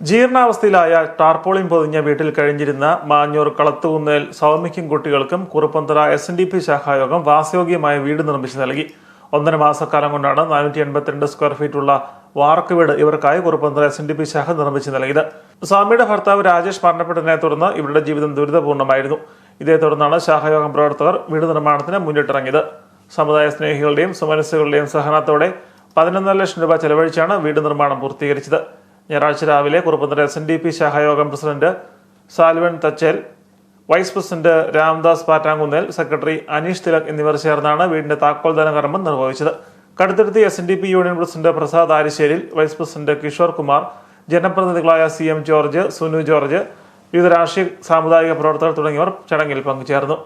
ജീർണാവസ്ഥയിലായ tarpaulin പൊതിഞ്ഞ വീട്ടിൽ കഴിഞ്ഞിരുന്ന മാഞ്ഞൂർ കളത്തുകുന്നേൽ സൗമ്യക്കും കുട്ടികൾക്കും Kuruppanthara S N D P ശാഖായോഗം വാസയോഗ്യമായ വീട് നിർമ്മിച്ചു നൽകി. ഒന്നര മാസക്കാലം കൊണ്ടാണ് നാനൂറ്റി എൺപത്തിരണ്ട് സ്ക്വയർ ഫീറ്റ് ഉള്ള വാർക്ക് വീട് ഇവർക്കായി Kuruppanthara S N D P ശാഖ നിർമ്മിച്ചു നൽകിയത്. സ്വാമിയുടെ ഭർത്താവ് രാജേഷ് മരണപ്പെട്ടതിനെ തുടർന്ന് ഇവരുടെ ജീവിതം ദുരിതപൂർണമായിരുന്നു ഇതേ തുടർന്നാണ് ശാഖായോഗം പ്രവർത്തകർ വീട് നിർമ്മാണത്തിന് മുന്നിട്ടിറങ്ങിയത്. സമുദായ സ്നേഹികളുടെയും സുമനസ്സുകളുടെയും സഹനത്തോടെ പതിനൊന്നര ലക്ഷം രൂപ ചെലവഴിച്ചാണ് വീട് നിർമ്മാണം പൂർത്തീകരിച്ചത്. ഞായറാഴ്ച രാവിലെ Kuruppanthara S N D P ശാഖായോഗം president Salvan Thachel vice president Ramdas Pattankunnel secretary Aneesh Thilak എന്നിവർ ചേർന്നാണ് വീടിന്റെ താക്കോൽദാന കർമ്മം നിർവഹിച്ചത്. Kaduthuruthy S N D P union president Prasad Arisseril vice president Kishore Kumar ജനപ്രതിനിധികളായ C M George Sunu George വിവിധ രാഷ്ട്രീയ സാമുദായിക പ്രവർത്തകർ തുടങ്ങിയവർ ചടങ്ങിൽ പങ്കുചേർന്നു.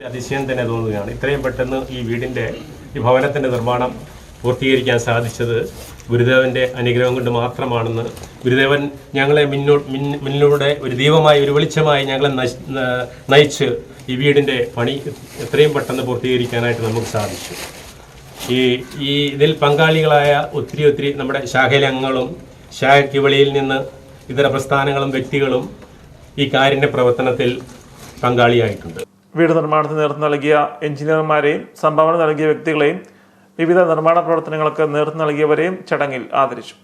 അതിശയം തന്നെ തോന്നുകയാണ്. ഇത്രയും പെട്ടെന്ന് ഈ വീടിന്റെ ഈ ഭവനത്തിന്റെ നിർമ്മാണം പൂർത്തീകരിക്കാൻ സാധിച്ചത് ഗുരുദേവന്റെ അനുഗ്രഹം കൊണ്ട് മാത്രമാണെന്ന് ഗുരുദേവൻ ഞങ്ങളെ മിന്നോ മിന്നിലൂടെ ഒരു ദീപമായി ഒരു വെളിച്ചമായി ഞങ്ങളെ നയിച്ച് ഈ വീടിന്റെ പണി എത്രയും പെട്ടെന്ന് പൂർത്തീകരിക്കാനായിട്ട് നമുക്ക് സാധിച്ചു. ഈ ഈ ഇതിൽ പങ്കാളികളായ ഒത്തിരി ഒത്തിരി നമ്മുടെ ശാഖയിലെ അംഗങ്ങളും ശാഖയ്ക്ക് വെളിയിൽ നിന്ന് ഇതര പ്രസ്ഥാനങ്ങളും വ്യക്തികളും ഈ കാരുണ്യ പ്രവർത്തനത്തിൽ പങ്കാളിയായിട്ടുണ്ട്. വീട് നിർമ്മാണത്തിന് നേതൃത്വം നൽകിയ എഞ്ചിനീയർമാരെയും സംഭാവന നൽകിയ വ്യക്തികളെയും വിവിധ നിർമ്മാണ പ്രവർത്തനങ്ങൾക്ക് നേതൃത്വം നൽകിയവരെയും ചടങ്ങിൽ ആദരിച്ചു